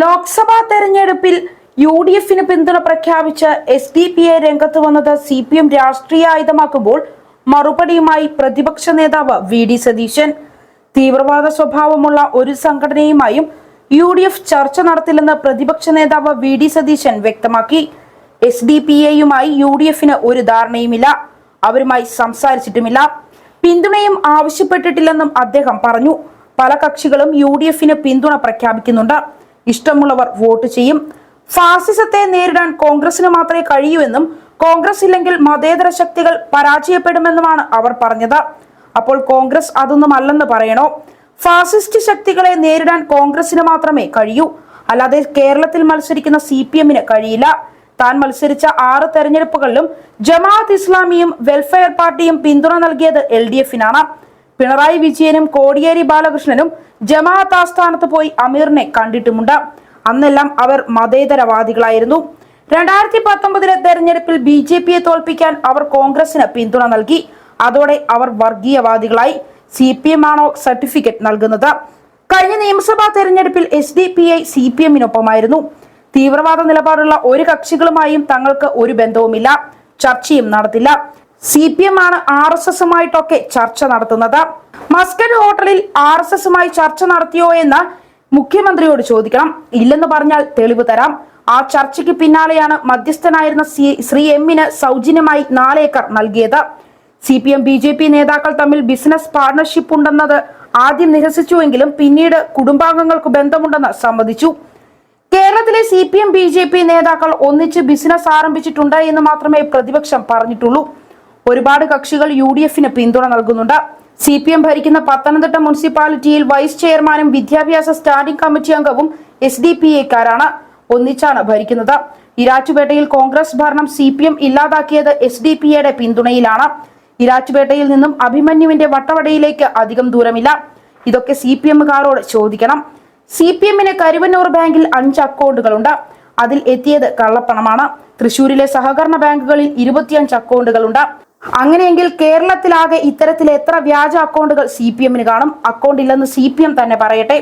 ലോക്സഭാ തെരഞ്ഞെടുപ്പിൽ U D എഫിന് പിന്തുണ പ്രഖ്യാപിച്ച് എസ് ഡി പി ഐ രംഗത്ത് വന്നത് സി പി എം രാഷ്ട്രീയ ആയുധമാക്കുമ്പോൾ മറുപടിയുമായി പ്രതിപക്ഷ നേതാവ് വി ഡി സതീശൻ. തീവ്രവാദ സ്വഭാവമുള്ള ഒരു സംഘടനയുമായും യു ഡി എഫ് ചർച്ച നടത്തില്ലെന്ന് പ്രതിപക്ഷ നേതാവ് വി ഡി സതീശൻ വ്യക്തമാക്കി. എസ് ഡി പി എയുമായി യു ഡി എഫിന് ഒരു ധാരണയുമില്ല. അവരുമായി സംസാരിച്ചിട്ടുമില്ല. പിന്തുണയും ആവശ്യപ്പെട്ടിട്ടില്ലെന്നും അദ്ദേഹം പറഞ്ഞു. പല കക്ഷികളും യു ഡി എഫിന് പിന്തുണ പ്രഖ്യാപിക്കുന്നുണ്ട്. ഇഷ്ടമുള്ളവർ വോട്ട് ചെയ്യും. ഫാസിസത്തെ നേരിടാൻ കോൺഗ്രസിന് മാത്രമേ കഴിയൂ എന്നും കോൺഗ്രസ് ഇല്ലെങ്കിൽ മതേതര ശക്തികൾ പരാജയപ്പെടുമെന്നുമാണ് അവർ പറഞ്ഞത്. അപ്പോൾ കോൺഗ്രസ് അതൊന്നും അല്ലെന്ന് പറയണോ? ഫാസിസ്റ്റ് ശക്തികളെ നേരിടാൻ കോൺഗ്രസിന് മാത്രമേ കഴിയൂ. അല്ലാതെ കേരളത്തിൽ മത്സരിക്കുന്ന സി പി എമ്മിന് കഴിയില്ല. താൻ മത്സരിച്ച ആറ് തെരഞ്ഞെടുപ്പുകളിലും ജമാഅത്ത് ഇസ്ലാമിയും വെൽഫെയർ പാർട്ടിയും പിന്തുണ നൽകിയത് എൽ ഡി എഫിനാണ്. പിണറായി വിജയനും കോടിയേരി ബാലകൃഷ്ണനും ജമാഅത്ത് ആസ്ഥാനത്ത് പോയി അമീറിനെ കണ്ടിട്ടുമുണ്ട്. അന്നെല്ലാം അവർ മതേതരവാദികളായിരുന്നു. രണ്ടായിരത്തി പത്തൊമ്പതിലെ തെരഞ്ഞെടുപ്പിൽ ബി ജെ പിയെ തോൽപ്പിക്കാൻ അവർ കോൺഗ്രസിന് പിന്തുണ നൽകി. അതോടെ അവർ വർഗീയവാദികളായി. സി പി എം ആണോ സർട്ടിഫിക്കറ്റ് നൽകുന്നത്. കഴിഞ്ഞ നിയമസഭാ തെരഞ്ഞെടുപ്പിൽ S D P I C P എമ്മിനൊപ്പമായിരുന്നു. തീവ്രവാദ നിലപാടുള്ള ഒരു കക്ഷികളുമായും തങ്ങൾക്ക് ഒരു ബന്ധവുമില്ല. ചർച്ചയും നടത്തില്ല. സി പി എം ആണ് ആർ എസ് എസുമായിട്ടൊക്കെ ചർച്ച നടത്തുന്നത്. മസ്കൻ ഹോട്ടലിൽ ആർ എസ് എസുമായി ചർച്ച നടത്തിയോ എന്ന് മുഖ്യമന്ത്രിയോട് ചോദിക്കണം. ഇല്ലെന്ന് പറഞ്ഞാൽ തെളിവ് തരാം. ആ ചർച്ചയ്ക്ക് പിന്നാലെയാണ് മധ്യസ്ഥനായിരുന്ന ശ്രീ എമ്മിന് സൗജന്യമായി നാല് ഏക്കർ നൽകിയത്. C P M B J P നേതാക്കൾ തമ്മിൽ ബിസിനസ് പാർട്ണർഷിപ്പ് ഉണ്ടെന്നത് ആദ്യം നിരസിച്ചുവെങ്കിലും പിന്നീട് കുടുംബാംഗങ്ങൾക്ക് ബന്ധമുണ്ടെന്ന് സമ്മതിച്ചു. കേരളത്തിലെ C P M B J P നേതാക്കൾ ഒന്നിച്ച് ബിസിനസ് ആരംഭിച്ചിട്ടുണ്ട് എന്ന് മാത്രമേ പ്രതിപക്ഷം പറഞ്ഞിട്ടുള്ളൂ. ഒരുപാട് കക്ഷികൾ യു ഡി എഫിന് പിന്തുണ നൽകുന്നുണ്ട്. സി പി എം ഭരിക്കുന്ന പത്തനംതിട്ട മുനിസിപ്പാലിറ്റിയിൽ വൈസ് ചെയർമാനും വിദ്യാഭ്യാസ സ്റ്റാൻഡിംഗ് കമ്മിറ്റി അംഗവും എസ് ഡി പി എക്കാരാണ് ഒന്നിച്ചാണ് ഭരിക്കുന്നത്. ഇരാറ്റുപേട്ടയിൽ കോൺഗ്രസ് ഭരണം സി പി എം ഇല്ലാതാക്കിയത് എസ് ഡി പി എയുടെ പിന്തുണയിലാണ്. ഇരാറ്റുപേട്ടയിൽ നിന്നും അഭിമന്യുവിന്റെ വട്ടവടയിലേക്ക് അധികം ദൂരമില്ല. ഇതൊക്കെ സി പി എമ്മുകാരോട് ചോദിക്കണം. സി പി എമ്മിന് കരുവന്നൂർ ബാങ്കിൽ അഞ്ച് അക്കൗണ്ടുകളുണ്ട്. അതിൽ എത്തിയത് കള്ളപ്പണമാണ്. തൃശൂരിലെ സഹകരണ ബാങ്കുകളിൽ ഇരുപത്തിയഞ്ച് അക്കൗണ്ടുകളുണ്ട്. അങ്ങനെയെങ്കിൽ കേരളത്തിലാകെ ഇത്തരത്തിൽ എത്ര വ്യാജ അക്കൗണ്ടുകൾ സി പി എമ്മിന് കാണും? അക്കൗണ്ട് ഇല്ലെന്ന് സി പി എം തന്നെ പറയട്ടെ.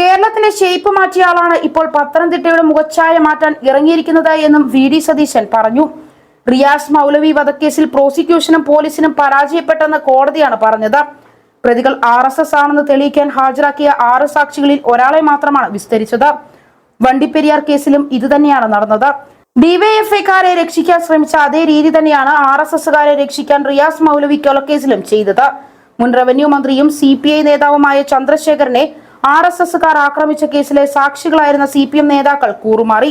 കേരളത്തിന്റെ ഷേപ്പ് മാറ്റിയ ആളാണ് ഇപ്പോൾ പത്തനംതിട്ടയുടെ മുഖച്ഛായ മാറ്റാൻ ഇറങ്ങിയിരിക്കുന്നത് എന്നും വി ഡി സതീശൻ പറഞ്ഞു. റിയാസ് മൗലവി വധക്കേസിൽ പ്രോസിക്യൂഷനും പോലീസിനും പരാജയപ്പെട്ടെന്ന് കോടതിയാണ് പറഞ്ഞത്. പ്രതികൾ ആർ എസ് എസ് ആണെന്ന് തെളിയിക്കാൻ ഹാജരാക്കിയ ആറ് സാക്ഷികളിൽ ഒരാളെ മാത്രമാണ് വിസ്തരിച്ചത്. വണ്ടിപ്പെരിയാർ കേസിലും ഇതുതന്നെയാണ് നടന്നത്. ഡിവൈഎഫ്ഐക്കാരെ രക്ഷിക്കാൻ ശ്രമിച്ച അതേ രീതി തന്നെയാണ് ആർ എസ് എസുകാരെ രക്ഷിക്കാൻ റിയാസ് മൗലവി കൊലക്കേസിലും ചെയ്തത്. മുൻ റവന്യൂ മന്ത്രിയും സി പി ഐ നേതാവുമായ ചന്ദ്രശേഖരനെ ആർ എസ് എസുകാർ ആക്രമിച്ച കേസിലെ സാക്ഷികളായിരുന്ന സി പി എം നേതാക്കൾ കൂറുമാറി.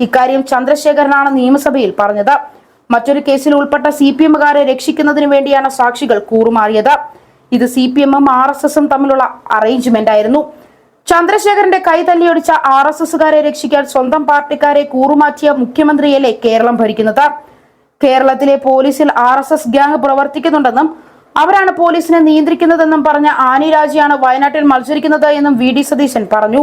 ഇക്കാര്യം ചന്ദ്രശേഖരനാണ് നിയമസഭയിൽ പറഞ്ഞത്. മറ്റൊരു കേസിൽ ഉൾപ്പെട്ട സി പി എമ്മുകാരെ രക്ഷിക്കുന്നതിന് വേണ്ടിയാണ് സാക്ഷികൾ കൂറുമാറിയത്. ഇത് സി പി എമ്മും ആർ എസ് എസും തമ്മിലുള്ള അറേഞ്ച്മെന്റ് ആയിരുന്നു. ചന്ദ്രശേഖരന്റെ കൈ തല്ലിയൊടിച്ച ആർ എസ് എസുകാരെ രക്ഷിക്കാൻ സ്വന്തം പാർട്ടിക്കാരെ കൂറുമാറ്റിയ മുഖ്യമന്ത്രിയല്ലേ കേരളം ഭരിക്കുന്നത്? കേരളത്തിലെ പോലീസിൽ ആർ എസ് എസ് ഗ്യാങ് പ്രവർത്തിക്കുന്നുണ്ടെന്നും അവരാണ് പോലീസിനെ നിയന്ത്രിക്കുന്നതെന്നും പറഞ്ഞ ആനി രാജിയാണ് വയനാട്ടിൽ മത്സരിക്കുന്നത് എന്നും വി ഡി സതീശൻ പറഞ്ഞു.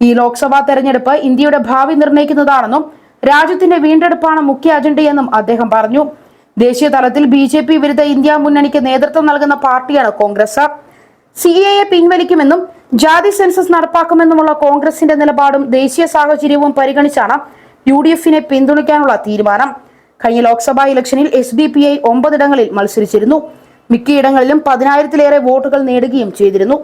ഈ ലോക്സഭാ തെരഞ്ഞെടുപ്പ് ഇന്ത്യയുടെ ഭാവി നിർണയിക്കുന്നതാണെന്നും രാജ്യത്തിന്റെ വീണ്ടെടുപ്പാണ് മുഖ്യ അജണ്ടയെന്നും അദ്ദേഹം പറഞ്ഞു. ദേശീയ തലത്തിൽ ബി ജെ പി വിരുദ്ധ ഇന്ത്യ മുന്നണിക്ക് നേതൃത്വം നൽകുന്ന പാർട്ടിയാണ് കോൺഗ്രസ്. സി എ പിൻവലിക്കുമെന്നും ജാതി സെൻസസ് നടപ്പാക്കുമെന്നുമുള്ള കോൺഗ്രസിന്റെ നിലപാടും ദേശീയ സാഹചര്യവും പരിഗണിച്ചാണ് യു ഡി എഫിനെ പിന്തുണയ്ക്കാനുള്ള തീരുമാനം. കഴിഞ്ഞ ലോക്സഭാ ഇലക്ഷനിൽ എസ് ഡി പി ഐ ഒമ്പതിടങ്ങളിൽ മത്സരിച്ചിരുന്നു. മിക്കയിടങ്ങളിലും പതിനായിരത്തിലേറെ വോട്ടുകൾ നേടുകയും ചെയ്തിരുന്നു.